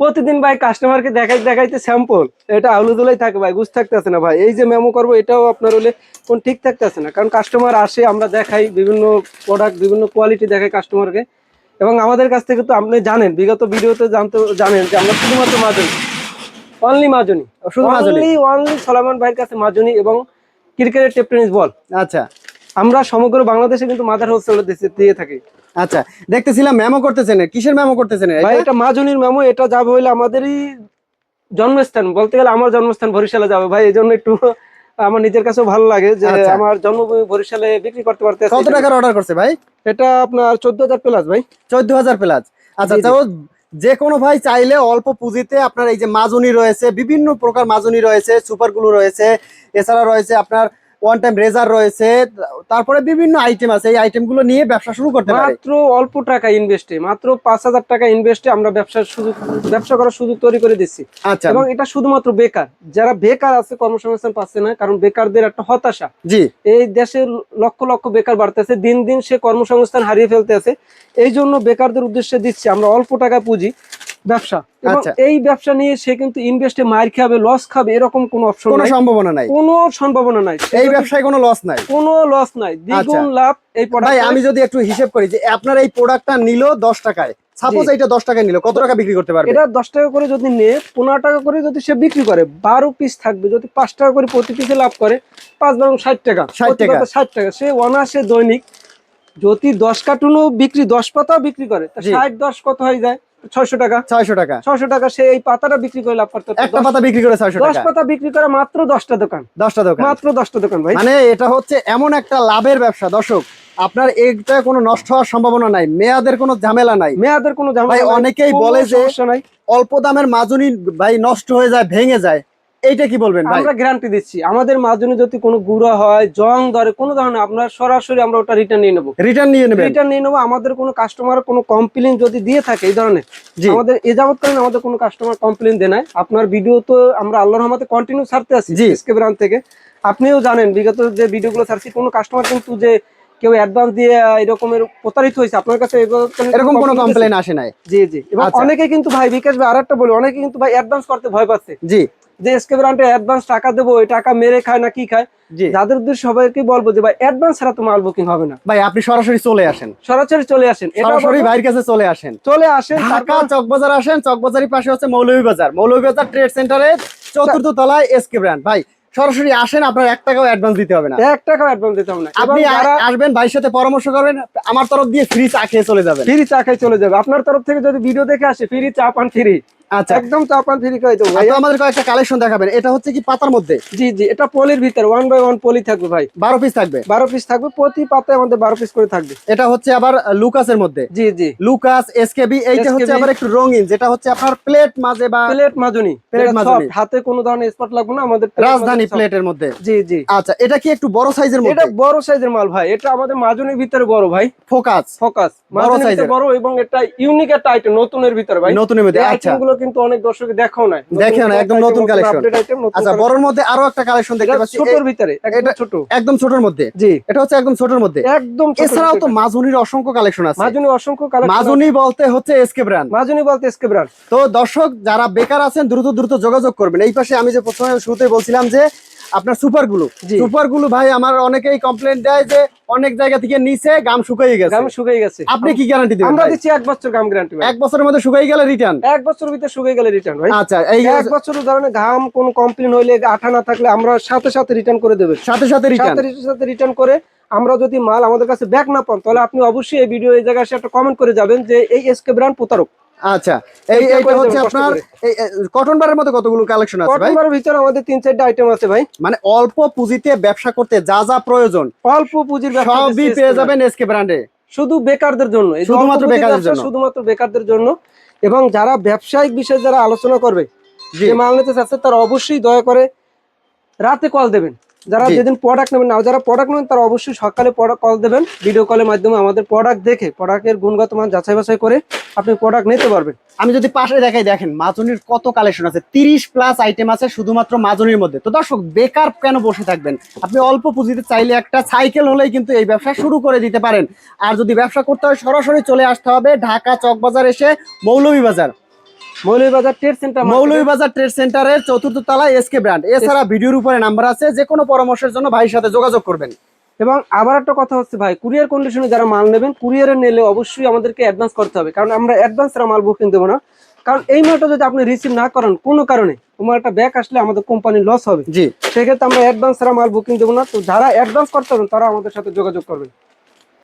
প্রতিদিন ভাই কাস্টমারকে দেখাই দেখাইতে স্যাম্পল এটা আলু দুলাই থাকে ভাই বুঝতে থাকতেছে না ভাই। এই যে মেমো করব এটাও আপনার হলে কোন ঠিক থাকতেছে না। কারণ কাস্টমার আসে আমরা দেখাই বিভিন্ন প্রোডাক্ট বিভিন্ন কোয়ালিটি দেখাই কাস্টমারকে এবং আমাদের কাছ থেকে তো আপনি জানেন বিগত ভিডিওতে জানতে জানেন যে আমরা শুধুমাত্র মাজনি। অনলি মাজনি। শুধু মাজনি। অনলি অনলি সলামন ভাইয়ের কাছে মাজনি এবং ক্রিকেটের টেপ টেনিস বল আচ্ছা। আমরা সমগ্র বাংলাদেশে কিন্তু মাদার হোলসেল দিয়ে থাকি। আচ্ছা দেখতেছিলাম মেমো করতেছেন কিসের মেমো করতেছেন? ভাই এটা মাজনির মেমো এটা যাবে হইলে আমাদেরই জন্মস্থান বলতে গেলে আমার জন্মস্থান বরিশালে যাবে। ভাই এই জন্য একটু আমার নিজের কাছেও ভালো লাগে যে আচ্ছা। আমার জন্মভূমি বরিশালে বিক্রি করতে পারতে কত টাকার অর্ডার করছে ভাই? এটা আপনার চোদ্দ হাজার প্লাস ভাই। চোদ্দ হাজার প্লাস আচ্ছা জি, জি। তো যে কোনো ভাই চাইলে অল্প পুঁজিতে আপনার এই যে মাজুনি রয়েছে বিভিন্ন প্রকার মাজুনি রয়েছে সুপার গ্লু রয়েছে এছাড়া রয়েছে আপনার ওয়ান টাইম রেজার রয়েছে তারপরে বিভিন্ন আইটেম আছে এই আইটেমগুলো নিয়ে ব্যবসা শুরু করতে পারে। মাত্র অল্প টাকা ইনভেস্টে মাত্র পাঁচ হাজার টাকা ইনভেস্টে আমরা ব্যবসার সুযোগ ব্যবসা করার সুযোগ তৈরি করে দিচ্ছি। আচ্ছা। এবং এটা শুধুমাত্র বেকার যারা বেকার আছে কর্মসংস্থান পাচ্ছে না কারণ বেকারদের একটা হতাশা। জি। এই দেশে লক্ষ লক্ষ বেকার বাড়তেছে দিন দিন সে কর্মসংস্থান হারিয়ে ফেলতেছে। এই জন্য বেকারদের উদ্দেশ্যে দিচ্ছি আমরা অল্প টাকা পুঁজি ব্যবসা। আচ্ছা। এই ব্যবসা নিয়ে সে কিন্তু ইনভেস্টে মার খাবে লস খাবে এরকম কোনো অপশন কোনো সম্ভাবনা নাই। কোনো সম্ভাবনা নাই। এই ব্যবসায় কোনো লস নাই। কোনো লস নাই। দ্বিগুণ লাভ এই আচ্ছা। ভাই প্রোডাক্ট আমি যদি একটু হিসেব করি যে আপনার এই প্রোডাক্টটা নিল দশ টাকায়। সাপোজ। এইটা দশ টাকায় নিল কত টাকা বিক্রি করতে পারবে? এটা দশ টাকা করে যদি নেয় পনেরো টাকা করে যদি সে বিক্রি করে বারো পিস থাকবে। যদি পাঁচ টাকা করে প্রতি পিসে লাভ করে পাঁচ বারো ষাট টাকা। 60 টাকা। পাতা ষাট টাকা। সে অনায়াসে দৈনিক যদি দশ কার্টুনও বিক্রি দশ পাতাও বিক্রি করে তা জি। ষাট দশ কত হয়ে যায়? ছয়শো টাকা। ছয়শো টাকা। ছয়শো টাকা সে এই পাতাটা বিক্রি করে লাভ করতে একটা পাতা বিক্রি করে ছয়শো দশ পাতা বিক্রি করে মাত্র দশটা দোকান। দশটা দোকান। মাত্র দশটা দোকান ভাই। মানে এটা হচ্ছে এমন একটা লাভের ব্যবসা। দর্শক আপনার এইটা কোনো নষ্ট হওয়ার সম্ভাবনা নাই। মেয়াদের কোনো ঝামেলা নাই। মেয়াদের কোনো ঝামেলা অনেকেই বলে যে অল্প দামের মাজুনি ভাই নষ্ট হয়ে যায় ভেঙে যায়। এইটা কি বলবেন আমরা গ্যারান্টি দিচ্ছি। আমাদের মাধ্যমে যদি কোনো গুঁড়া হয় জং ধরে কোনো ধরনের আপনার সরাসরি আমরা ওটা রিটার্ন নিয়ে নেব। রিটার্ন নিয়ে নেবেন? রিটার্ন নিয়ে নেব। আমাদের কোনো কাস্টমার কোনো কমপ্লেন যদি দিয়ে থাকে এই ধরনের আমাদের এ যাবৎকালীন আমাদের কোনো কাস্টমার কমপ্লেন দেয় নাই। আপনার ভিডিও তো আমরা আল্লাহর রহমতে কন্টিনিউ ছাড়তে আছি জি। এসকে ব্রান্ড থেকে। আপনিও জানেন বিগত যে ভিডিওগুলো ছাড়ছি কোনো কাস্টমার কিন্তু যে কেউ অ্যাডভান্স দিয়ে এরকমের প্রতারিত হয়েছে আপনার কাছে এরকম কোনো কমপ্লেন আসে নাই। জি জি। এবং আচ্ছা। অনেকে কিন্তু ভাই বিকাশ ভাই আরেকটা বলি অনেকে কিন্তু ভাই অ্যাডভান্স করতে ভয় পাচ্ছে। জি। যে এসকে ব্রান্ডে অ্যাডভান্স টাকা দেবো ওই টাকা মেরে খায় না কি খায়? যাদের উদ্দেশ্যে সবাইকে বলব যে ভাই অ্যাডভান্স ছাড়া তো মাল বুকিং হবে না। ভাই আপনি সরাসরি চলে আসেন। সরাসরি চলে আসেন। সরাসরি ভাইয়ের কাছে চলে আসেন। চলে আসেন ঢাকা চকবাজার আসেন চকবাজারের পাশে হচ্ছে মৌলভীবাজার মৌলভীবাজার ট্রেড সেন্টারে চতুর্থ তলায় এসকে ব্র্যান্ড ভাই সরাসরি আসেন আপনার এক টাকাও অ্যাডভান্স দিতে হবে না। এক টাকা অ্যাডভান্স দিতে হবে না। আপনি আসবেন ভাইয়ের সাথে পরামর্শ করবেন আমার তরফ দিয়ে ফ্রি চা খেয়ে চলে যাবেন। ফ্রি চা খেয়ে চলে যাবে। আপনার তরফ থেকে যদি ভিডিও দেখে আসে ফ্রি চা পান ফ্রি আচ্ছা। একদম চা পান ফ্রি খাই দেবো ভাই। আমাদের কয়েকটা কালেকশন দেখাবেন। এটা হচ্ছে কি পাতার মধ্যে? জি জি এটা পলির ভিতরে ওয়ান বাই ওয়ান পলি থাকবে ভাই। বারো পিস থাকবে? বারো পিস থাকবে প্রতি পাতায় আমাদের বারো পিস করে থাকবে। এটা হচ্ছে আবার লুকাসের মধ্যে? জি জি। লুকাস এসকেবি এইটা হচ্ছে আবার একটু রঙিন যেটা হচ্ছে আপনার প্লেট মাঝে বা প্লেট মাজুনি প্লেট এটা মাজুনি। হাতে কোনো ধরনের স্পট লাগবে না আমাদের রাজধানী। প্লেটের মধ্যে? জি জি। আচ্ছা এটা কি একটু বড় সাইজের এটা মধ্যে বড় সাইজের মাল ভাই এটা আমাদের মাজুনির ভিতরে বড় ভাই। ফোকাস ফোকাস বড় মাজুনির বড় এবং এটা ইউনিক একটা আইটেম নতুনের ভিতরে ভাই। নতুনের মধ্যে আচ্ছা। কিন্তু অনেক দর্শক দেখো না না, একদম নতুন নতুন আচ্ছা বড়র মধ্যে আরও একটা কালেকশন দেখতে পাচ্ছি। ছোটর ভিতরে এটা- ছোট। একদম ছোটর মধ্যে। জি। এটা হচ্ছে একদম ছোটর মধ্যে। একদম এছাড়াও তো মাজুনির অসংখ্য কালেকশন আছে। মাজুনি অসংখ্য কালেকশন মাজুনি বলতে হচ্ছে এসকে ব্র্যান্ড মাজুনি বলতে এসকে ব্র্যান্ড তো দর্শক যারা বেকার আছেন দ্রুত দ্রুত যোগাযোগ করবেন। এই পাশে আমি যে প্রথমে শুরুতে বলছিলাম যে আপনার সুপারগুলো সুপারগুলো ভাই আমার অনেকেই কমপ্লেন দেয় যে অনেক জায়গা থেকে নিচে গাম শুকিয়ে গেছে। গাম শুকিয়ে গেছে। আপনি কি গ্যারান্টি দিবেন আমরা দিচ্ছি এক বছর গাম গ্যারান্টি এক বছরের মধ্যে শুকিয়ে গেলে রিটার্ন এক বছরের ভিতরে শুকিয়ে গেলে রিটার্ন ভাই। আচ্ছা এই এক বছরের ধরনের ঘাম কোন কমপ্লেন হইলে আঠা না থাকলে আমরা সাথে সাথে রিটার্ন করে দেবেন সাথে সাথে রিটার্ন সাথে সাথে রিটার্ন করে আমরা যদি মাল আমাদের কাছে ব্যাক না পান তাহলে আপনি অবশ্যই এই ভিডিও এই জায়গায় একটা কমেন্ট করে যাবেন যে এই এসকে ব্র্যান্ড প্রতারক। আচ্ছা এই এইটা হচ্ছে আপনার কটন বারের মধ্যে কতগুলো কালেকশন আছে ভাই? কটন ভিতরে আমাদের তিন চারটা আইটেম আছে ভাই। মানে অল্প পুঁজিতে ব্যবসা করতে যা যা প্রয়োজন অল্প পুঁজির ব্যবসা সবই পেয়ে যাবেন এসকে ব্র্যান্ডে শুধু বেকারদের জন্য শুধুমাত্র বেকারদের জন্য। শুধুমাত্র বেকারদের জন্য। এবং যারা ব্যবসায়িক বিষয়ে যারা আলোচনা করবে যে মাল নিতে চাচ্ছে তারা অবশ্যই দয়া করে রাতে কল দেবেন। যারা যেদিন প্রোডাক্ট নেবেন না যারা প্রোডাক্ট নেবেন তারা অবশ্যই সকালে কল দেবেন ভিডিও কলের মাধ্যমে আমাদের প্রোডাক্ট দেখে প্রোডাক্টের গুণগত মান যাচাই বাছাই করে আপনি প্রোডাক্ট নিতে পারবেন। আমি যদি পাশে দেখাই দেখেন মাজুনির কত কালেকশন আছে তিরিশ প্লাস আইটেম আছে শুধুমাত্র মাজুনির মধ্যে। তো দর্শক বেকার কেন বসে থাকবেন? আপনি অল্প পুঁজিতে চাইলে একটা সাইকেল হলেই কিন্তু এই ব্যবসা শুরু করে দিতে পারেন। আর যদি ব্যবসা করতে হয় সরাসরি চলে আসতে হবে ঢাকা চকবাজার এসে Moulvibazar. Moulvibazar trade centre Moulvibazar trade সেন্টারের চতুর্থ তলায় এসকে ব্র্যান্ড এছাড়া ভিডিওর উপরে নাম্বার আছে যে কোনো পরামর্শের জন্য ভাইয়ের সাথে যোগাযোগ করবেন। এবং আবার একটা কথা হচ্ছে ভাই কুরিয়ার কন্ডিশনে যারা মাল নেবেন কুরিয়ারে নিলে অবশ্যই আমাদেরকে অ্যাডভান্স করতে হবে। কারণ আমরা অ্যাডভান্স ছাড়া মাল বুকিং দেবো না। কারণ এই মালটা যদি আপনি রিসিভ না করেন কোনো কারণে তোমার একটা ব্যাক আসলে আমাদের কোম্পানির লস হবে। জি। সেক্ষেত্রে আমরা অ্যাডভান্স ছাড়া মাল বুকিং দেবো না। তো যারা অ্যাডভান্স করতে পারবেন তারা আমাদের সাথে যোগাযোগ করবেন।